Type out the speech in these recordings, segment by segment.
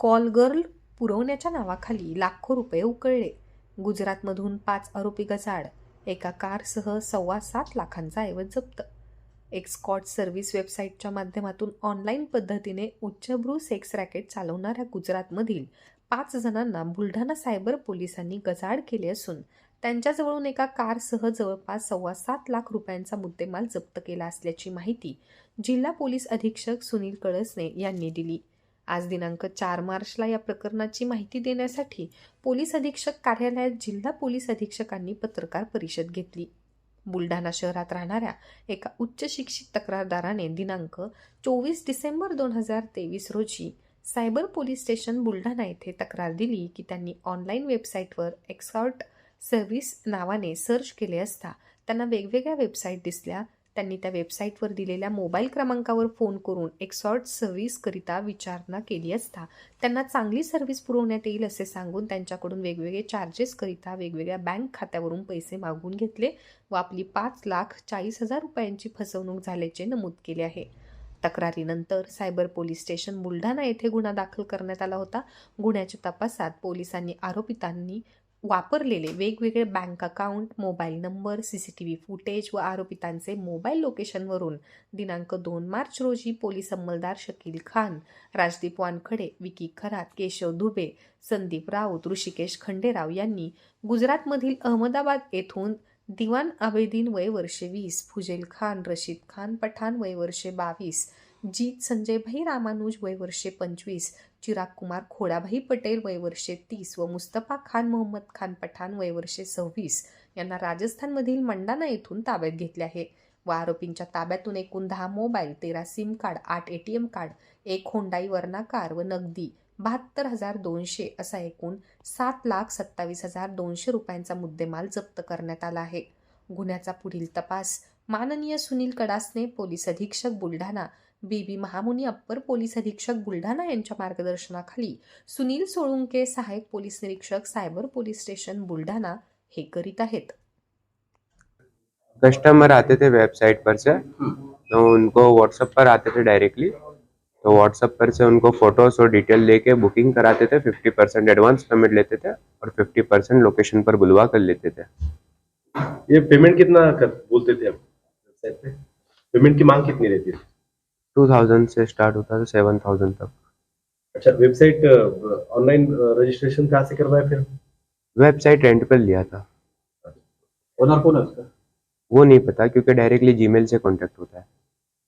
Call girl पुरवण्याच्या नावाखाली लाखो रुपये उकळले. गुजरातमधून पाच आरोपी गजाड एका कारसह सव्वा सात लाखांचा ऐवज जप्त. एक्सकॉट सर्व्हिस वेबसाईटच्या माध्यमातून ऑनलाईन पद्धतीने उच्चभ्रू सेक्स रॅकेट चालवणाऱ्या गुजरातमधील पाच जणांना बुलढाणा सायबर पोलिसांनी गजाड केले असून त्यांच्याजवळून एका कारसह जवळपास सव्वा सात लाख रुपयांचा मुद्देमाल जप्त केला असल्याची माहिती जिल्हा पोलीस अधीक्षक सुनील कळसने यांनी दिली. आज दिनांक चार मार्चला या प्रकरणाची माहिती देण्यासाठी पोलीस अधीक्षक कार्यालयात जिल्हा पोलीस अधीक्षकांनी पत्रकार परिषद घेतली. बुलढाणा शहरात राहणाऱ्या एका उच्च शिक्षित तक्रारदाराने दिनांक चोवीस डिसेंबर दोन हजार तेवीस रोजी सायबर पोलीस स्टेशन बुलढाणा येथे तक्रार दिली की त्यांनी ऑनलाईन वेबसाईटवर एक्सॉर्ट सर्व्हिस नावाने सर्च केले असता त्यांना वेगवेगळ्या वेबसाईट दिसल्या त्यांनी त्या वेबसाईटवर दिलेल्या मोबाईल क्रमांकावर फोन करून एक्सॉर्ट सर्व्हिसकरिता विचारणा केली असता त्यांना चांगली सर्व्हिस पुरवण्यात येईल असे सांगून त्यांच्याकडून वेगवेगळे चार्जेसकरिता वेगवेगळ्या बँक खात्यावरून पैसे मागून घेतले व आपली पाच लाख चाळीस हजार रुपयांची फसवणूक झाल्याचे नमूद केले आहे. तक्रारीनंतर सायबर पोलीस स्टेशन बुलढाणा येथे गुन्हा दाखल करण्यात आला होता. गुन्ह्याच्या तपासात पोलिसांनी आरोपितांनी वापरलेले वेगवेगळे bank account mobile number C C T V footage व आरोपितांचे मोबाईल लोकेशनवरून दिनांक दोन मार्च रोजी पोलीस अंमलदार शकील खान राजदीप वानखडे विकी खरात केशव दुबे संदीप राऊत ऋषिकेश खंडेराव यांनी गुजरातमधील अहमदाबाद येथून दिवान आबेदीन वय वर्षे वीस फुजेल खान रशीद खान पठाण वय वर्षे बावीस जीत संजयभाई रामानुज वय वर्षे पंचवीस चिराग कुमार खोडाभाई पटेल वय वर्षे तीस व मुस्तफा खान मोहम्मद खान पठाण वय वर्षे सव्वीस यांना राजस्थानमधील मंडाना येथून ताब्यात घेतले आहे. व आरोपींच्या ताब्यातून एकूण दहा मोबाईल तेरा सिम कार्ड आठ ए टी एम कार्ड एक होंडाई वर्ना कार व नगदी बहात्तर हजार दोनशे असा एकूण सात लाख सत्तावीस हजार दोनशे रुपयांचा मुद्देमाल जप्त करण्यात आला आहे. गुन्ह्याचा पुढील तपास माननीय सुनील कडासने पोलीस अधीक्षक Buldhana B B Mahamuni upper police अधीक्षक बुलढाणा यांच्या मार्गदर्शनाखाली सुनील सोळुंके सहाय्यक पोलीस निरीक्षक सायबर पोलीस स्टेशन बुलढाणा हे करीत आहेत. कस्टमर आते थे वेबसाइट पर से तो उनको व्हाट्सएप पर आते थे डायरेक्टली तो व्हाट्सएप पर से उनको फोटोज और डिटेल लेके बुकिंग कराते थे फिफ्टी परसेंट एडवांस पेमेंट लेते थे और फिफ्टी परसेंट लोकेशन पर बुलवा कर लेते थे। ये पेमेंट कितना कर बोलते थे आप वेबसाइट पे? पेमेंट की मांग कितनी रहती थी टू थाउज़ेंड से स्टार्ट होता था सेवन थाउज़ेंड तक। अच्छा वेबसाइट ऑनलाइन रजिस्ट्रेशन कहाँ से करवाया फिर? वेबसाइट रेंट पर लिया था। ओनर कौन है उसका? वो नहीं पता क्योंकि डायरेक्टली जीमेल से कांटेक्ट होता है।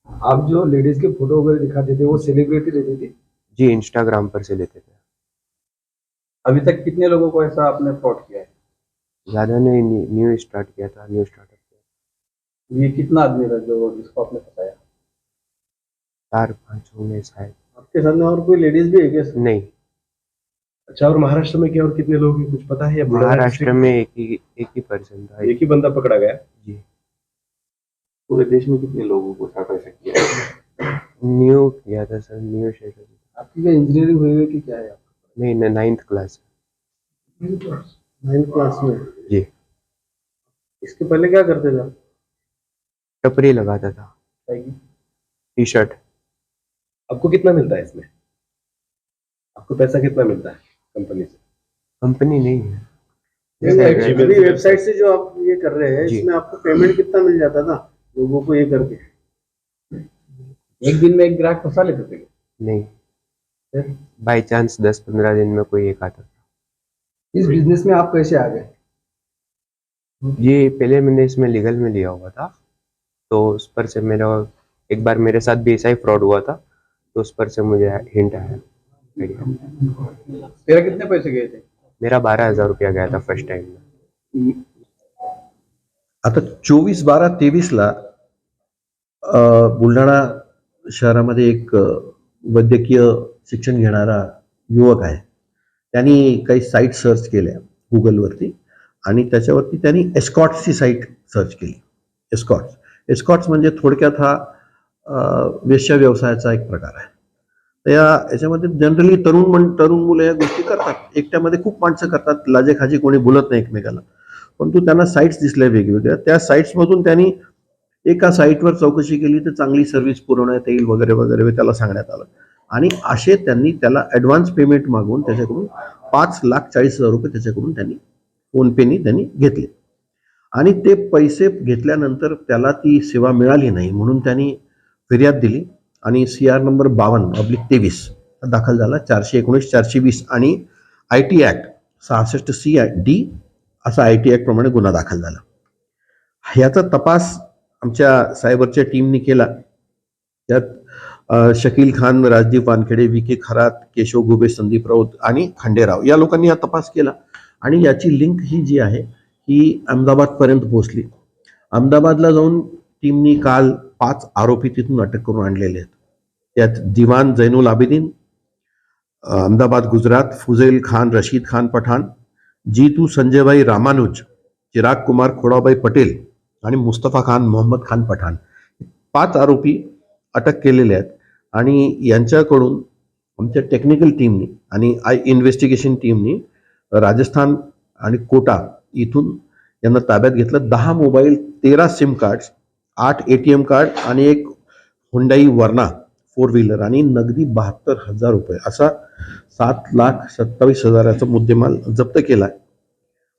आप जो लेडीज़ के फ़ोटो वगैरह दिखाते थे वो सेलिब्रिटी रहती थे? जी इंस्टाग्राम पर से लेते थे। अभी तक कितने लोगों को ऐसा आपने फ्रॉड किया है? ज़्यादा नहीं न्यू स्टार्ट किया था न्यू स्टार्टअप किया ये कितना आदमी था जो जिसको आपने फंसाया? चार पाँच होंगे शायद। आपके सामने और कोई लेडीज़ भी है क्या नहीं। अच्छा और महाराष्ट्र में क्या और कितने लोग हैं कुछ पता है या महाराष्ट्र में एक ही एक ही पर्सन था। एक ही बंदा पकड़ा गया? जी। पूरे देश में कितने लोगों को साथ ऐसा किया न्यू किया था सर न्यू स्टेटस आपकी क्या इंजीनियरिंग हुई हुई कि क्या है आपका? नहीं नाइन्थ क्लास नाइन्थ क्लास में? जी। इसके पहले क्या करते थे आप? टपरी लगाता था। टी शर्ट आपको कितना मिलता है इसमें? आपको पैसा कितना मिलता है कंपनी से? कंपनी नहीं है। वेबसाइट से जो आप ये कर रहे हैं इसमें आपको पेमेंट कितना मिल जाता था? लोगों को ये करके। एक दिन में एक ग्राहक फंसा लेते थे? नहीं। बाय चांस दस पंद्रह दिन में कोई एक आता था। इस बिज़नेस में आप कैसे आ गए? ये पहले मैंने इसमें लीगल में लिया हुआ था। तो उस पर से मेरा एक बार मेरे साथ भी ऐसा ही फ्रॉड हुआ था। तो उस पर से मुझे हिंट आया. आइडिया तेरा कितने पैसे गए थे? मेरा बारह हजार रुपया गया था फर्स्ट टाइम में. आता चोवीस बारा तेवीसला बुलढाणा शहरामध्ये एक वैद्यकीय शिक्षण घेणारा युवक आहे. त्यांनी काही साईट सर्च केल्या गुगलवरती आणि त्याच्यावरती त्यांनी एस्कॉट्सची साईट सर्च केली. एस्कॉट्स एस्कॉट्स म्हणजे थोडक्यात हा वेश्या व्यवसायाचा एक प्रकार आहे. तर या याच्यामध्ये जनरली तरुण मन तरुण मुलं या गोष्टी करतात. एकट्यामध्ये खूप माणसं करतात. लाजेखाजी कोणी बोलत नाही एकमेकाला. परंतु त्यांना साईट्स दिसल्या वेगवेगळ्या. त्या साईट्समधून त्यांनी एका साईटवर चौकशी केली तर चांगली सर्व्हिस पुरवण्यात येईल वगैरे वगैरे त्याला सांगण्यात आलं. आणि असे त्यांनी त्याला ॲडव्हान्स पेमेंट मागवून त्याच्याकडून पाच लाख चाळीस हजार रुपये त्याच्याकडून त्यांनी फोनपेनी त्यांनी घेतले. आणि ते पैसे घेतल्यानंतर त्याला ती सेवा मिळाली नाही. म्हणून त्यांनी फिर्याद दिली आणि सी आर नंबर बावन्न अब्लिक तेवीस दाखल झाला. चारशे एकोणीस चारशे वीस आणि आय टी ॲक्ट सहासष्ट सी आय डी असा आय टी ॲक्टप्रमाणे गुन्हा दाखल झाला. ह्याचा तपास आमच्या सायबरच्या टीमने केला. त्यात शकील खान राजदीप वानखेडे विके खरात केशव गुबे संदीप राऊत आणि खांडेराव या लोकांनी हा तपास केला. आणि याची लिंक ही जी आहे ही अहमदाबादपर्यंत पोहोचली. अहमदाबादला जाऊन टीमनी काल पाच आरोपी तिथून अटक करून आणलेले आहेत. त्यात दिवान जैनुल आबिदीन अहमदाबाद गुजरात फुझैल खान रशीद खान पठाण जीतू संजयभाई रामानुज चिराग कुमार खोडाबाई पटेल आणि मुस्तफा खान मोहम्मद खान पठाण पाच आरोपी अटक केलेले आहेत आणि यांच्याकडून आमच्या टेक्निकल टीमनी आणि आय इन्व्हेस्टिगेशन टीमनी राजस्थान आणि कोटा इथून यांना ताब्यात घेतलं. दहा मोबाईल तेरा सिम कार्ड्स आठ ए टी एम कार्ड आणि एक हुंडाई वरना फोर व्हीलर आणि नगदी बहात्तर हजार रुपये असा सात लाख सत्तावीस हजाराचा मुद्देमाल जप्त केला आहे.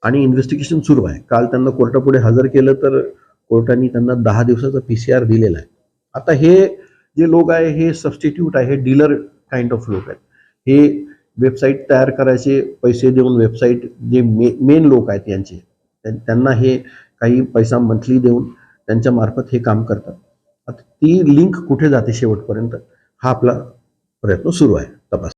आणि इन्व्हेस्टिगेशन सुरू आहे. काल त्यांना कोर्टापुढे हजर केलं तर कोर्टाने त्यांना दहा दिवसाचा पी सी आर दिलेला आहे. आता हे जे लोक आहे हे सबस्टिट्यूट आहे हे डीलर काइंड ऑफ लोक आहेत. हे वेबसाईट तयार करायचे पैसे देऊन वेबसाईट जे मे मेन लोक आहेत यांचे त्यां- त्यांना हे काही पैसा मंथली देऊन त्यांच्या मार्फत हे काम करतात. आता ती लिंक कुठे जाते शेवटपर्यंत? हा आपला प्रयत्न सुरू आहे. तपास.